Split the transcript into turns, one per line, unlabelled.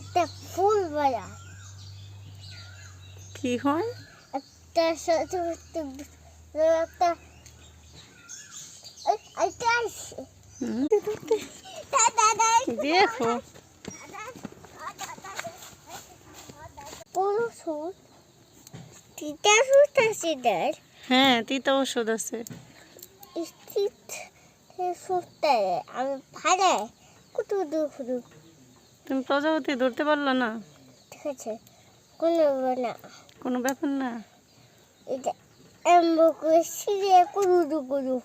একটা ফুল বাজা
কি হয়?
একটা একটা
দেখো
তিতা সুর আছে দার
হ্যাঁ তিতা ওষুধ আছে।
আমি ভাড়া কত দূর দূর
তুমি প্রজাপতি ধরতে পারল না?
ঠিক আছে কোনো না।
কোনো ব্যাপার না?
এটা এমন করে সিরে করু করু